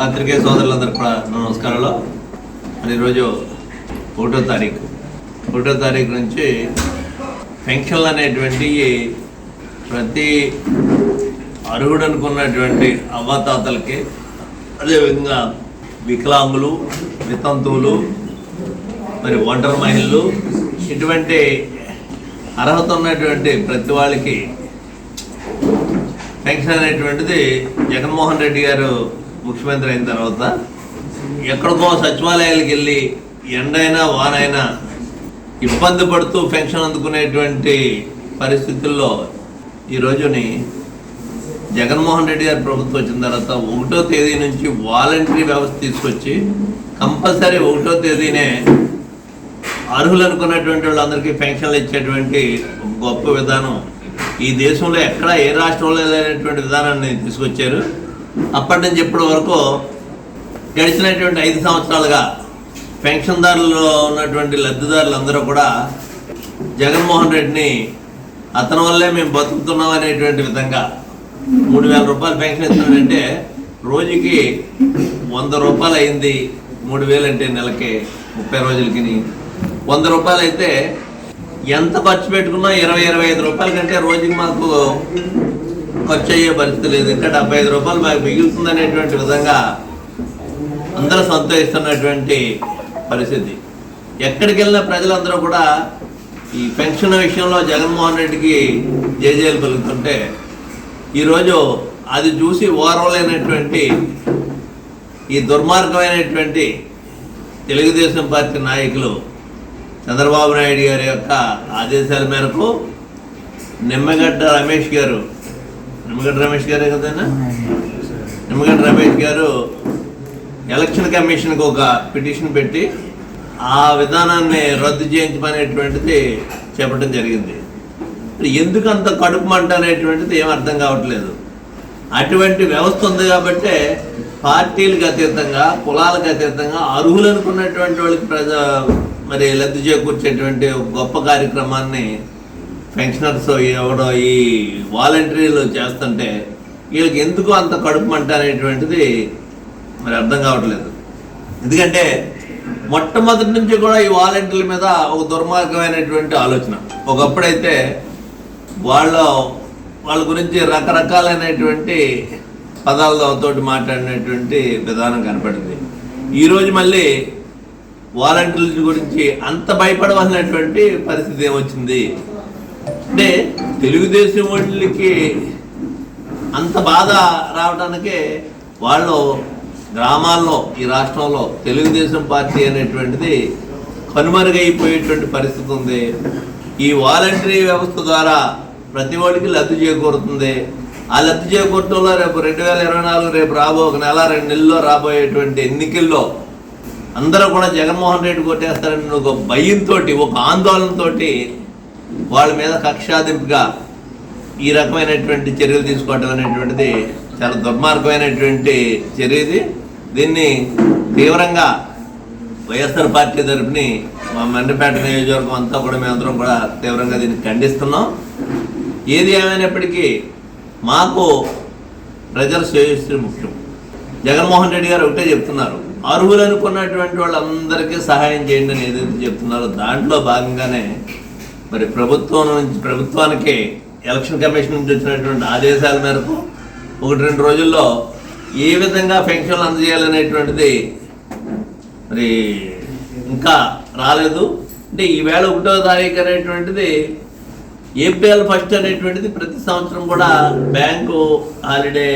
పత్రికే సోదరులందరూ కూడా నమస్కారాలు. మరి ఈరోజు ఒకటో తారీఖు. ఒకటో తారీఖు నుంచి పెన్షన్లు అనేటువంటి ప్రతి అర్హుడు అనుకున్నటువంటి అవ్వాతాతలకి అదేవిధంగా వికలాంగులు వితంతువులు మరి ఒంటరి మహిళలు ఇటువంటి అర్హత ఉన్నటువంటి ప్రతి వాళ్ళకి పెన్షన్ అనేటువంటిది జగన్మోహన్ రెడ్డి గారు ముఖ్యమంత్రి అయిన తర్వాత ఎక్కడికో సచివాలయాలకు వెళ్ళి ఎండైనా వానైనా ఇబ్బంది పడుతూ పెన్షన్ అందుకునేటువంటి పరిస్థితుల్లో ఈ రోజుని జగన్మోహన్ రెడ్డి గారి ప్రభుత్వం వచ్చిన తర్వాత ఒకటో తేదీ నుంచి వాలంటరీ వ్యవస్థ తీసుకొచ్చి కంపల్సరీ ఒకటో తేదీనే అర్హులు అనుకున్నటువంటి వాళ్ళందరికీ పెన్షన్లు ఇచ్చేటువంటి గొప్ప విధానం. ఈ దేశంలో ఎక్కడ ఏ రాష్ట్రంలో లేనటువంటి విధానాన్ని తీసుకొచ్చారు. అప్పటి నుంచి ఇప్పటి వరకు గడిచినటువంటి ఐదు సంవత్సరాలుగా పెన్షన్దారుల్లో ఉన్నటువంటి లబ్ధిదారులందరూ కూడా జగన్మోహన్ రెడ్డిని అతని వల్లే మేము బతుకుతున్నాం అనేటువంటి విధంగా మూడు వేల రూపాయలు పెన్షన్ ఇస్తున్నాడంటే రోజుకి వంద రూపాయలు అయింది మూడు వేలు అంటే నెలకి ముప్పై రోజులకి వంద రూపాయలు అయితే ఎంత ఖర్చు పెట్టుకున్నా ఇరవై ఇరవై ఐదు రూపాయల కంటే రోజుకి మాకు ఖర్చు అయ్యే పరిస్థితి లేదు. ఇంకా డెబ్బై ఐదు రూపాయలు మాకు మిగులుతుందనేటువంటి విధంగా అందరూ సంతోషిస్తున్నటువంటి పరిస్థితి. ఎక్కడికి వెళ్ళిన ప్రజలందరూ కూడా ఈ పెన్షన్ విషయంలో జగన్మోహన్ రెడ్డికి జేజేలు పలుకుతుంటే ఈరోజు అది చూసి ఓర్వలేనటువంటి ఈ దుర్మార్గమైనటువంటి తెలుగుదేశం పార్టీ నాయకులు చంద్రబాబు నాయుడు గారి యొక్క ఆదేశాల మేరకు నిమ్మగడ్డ రమేష్ గారు నిమ్మగడ్డ రమేష్ గారే కదన్నా నిమ్మగడ్డ రమేష్ గారు ఎలక్షన్ కమిషన్కి ఒక పిటిషన్ పెట్టి ఆ విధానాన్ని రద్దు చేయించమనేటువంటిది చెప్పడం జరిగింది. ఎందుకు అంత కడుపు మంట అనేటువంటిది ఏం అర్థం కావట్లేదు. అటువంటి వ్యవస్థ ఉంది కాబట్టే పార్టీలకు అతీతంగా కులాలకు అతీతంగా అర్హులు అనుకున్నటువంటి వాళ్ళకి ప్రజ మరి లబ్ధి చేకూర్చేటువంటి గొప్ప కార్యక్రమాన్ని పెన్షనర్స్ ఎవడో ఈ వాలంటీర్లు చేస్తుంటే వీళ్ళకి ఎందుకు అంత కడుపు మంట అనేటువంటిది మరి అర్థం కావట్లేదు. ఎందుకంటే మొట్టమొదటి నుంచి కూడా ఈ వాలంటీర్ల మీద ఒక దుర్మార్గమైనటువంటి ఆలోచన. ఒకప్పుడైతే వాళ్ళ వాళ్ళ గురించి రకరకాలైనటువంటి పదాలతో మాట్లాడినటువంటి విధానం కనపడింది. ఈరోజు మళ్ళీ వాలంటీర్ల గురించి అంత భయపడవలసినటువంటి పరిస్థితి ఏమొచ్చింది? అంటే తెలుగుదేశం వాళ్ళకి అంత బాధ రావడానికే వాళ్ళు గ్రామాల్లో ఈ రాష్ట్రంలో తెలుగుదేశం పార్టీ అనేటువంటిది కనుమరుగైపోయేటువంటి పరిస్థితి ఉంది. ఈ వాలంటరీ వ్యవస్థ ద్వారా ప్రతి ఒడికి లబ్ధి చేకూరుతుంది. ఆ లబ్ధి చేకూరటంలో రేపు రెండు వేల ఇరవై నాలుగు రేపు రాబో ఒక నెల రెండు నెలల్లో రాబోయేటువంటి ఎన్నికల్లో అందరూ కూడా జగన్మోహన్ రెడ్డి కొట్టేస్తారని ఒక భయంతో ఒక ఆందోళనతో వాళ్ళ మీద కక్షాదింపుగా ఈ రకమైనటువంటి చర్యలు తీసుకోవటం అనేటువంటిది చాలా దుర్మార్గమైనటువంటి చర్య ఇది. దీన్ని తీవ్రంగా వైఎస్ఆర్ పార్టీ తరఫుని మా మండపేట నియోజకవర్గం అంతా కూడా మేమందరం కూడా తీవ్రంగా దీన్ని ఖండిస్తున్నాం. ఏది ఏమైనప్పటికీ మాకు ప్రజల శ్రేయస్సు ముఖ్యం. జగన్మోహన్ రెడ్డి గారు ఒకటే చెప్తున్నారు. అర్హులు అనుకున్నటువంటి వాళ్ళందరికీ సహాయం చేయండి అని ఏదైతే చెప్తున్నారో దాంట్లో భాగంగానే మరి ప్రభుత్వం నుంచి ప్రభుత్వానికి ఎలక్షన్ కమిషన్ నుంచి వచ్చినటువంటి ఆదేశాల మేరకు ఒకటి రెండు రోజుల్లో ఏ విధంగా పెన్షన్లు అందజేయాలనేటువంటిది మరి ఇంకా రాలేదు. అంటే ఈవేళ ఒకటో తారీఖు అనేటువంటిది ఏప్రిల్ ఫస్ట్ అనేటువంటిది ప్రతి సంవత్సరం కూడా బ్యాంకు హాలిడే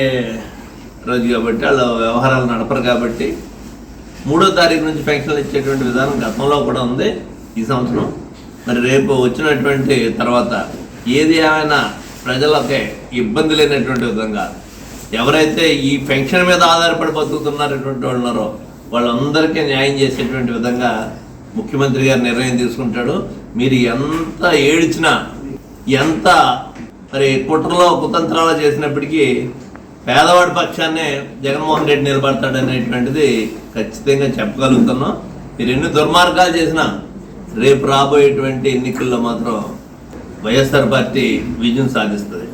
రోజు కాబట్టి వాళ్ళ వ్యవహారాలు నడపరు కాబట్టి మూడో తారీఖు నుంచి పెన్షన్లు ఇచ్చేటువంటి విధానం గతంలో కూడా ఉంది ఈ సంవత్సరం. మరి రేపు వచ్చినటువంటి తర్వాత ఏది ఏమైనా ప్రజలకే ఇబ్బంది లేనటువంటి విధంగా ఎవరైతే ఈ పెన్షన్ మీద ఆధారపడి బతుకుతున్నటువంటి వాళ్ళు ఉన్నారో వాళ్ళందరికీ న్యాయం చేసేటువంటి విధంగా ముఖ్యమంత్రి గారు నిర్ణయం తీసుకుంటాడు. మీరు ఎంత ఏడిచినా ఎంత మరి కుట్రలో కుతంత్రాలు చేసినప్పటికీ పేదవాడి పక్షాన్నే జగన్మోహన్ రెడ్డి నిలబడతాడు అనేటువంటిది ఖచ్చితంగా చెప్పగలుగుతున్నాం. మీరు ఎన్ని దుర్మార్గాలు చేసినా రేపు రాబోయేటువంటి ఎన్నికల్లో మాత్రం వైఎస్ఆర్ పార్టీ విజయం సాధిస్తుంది.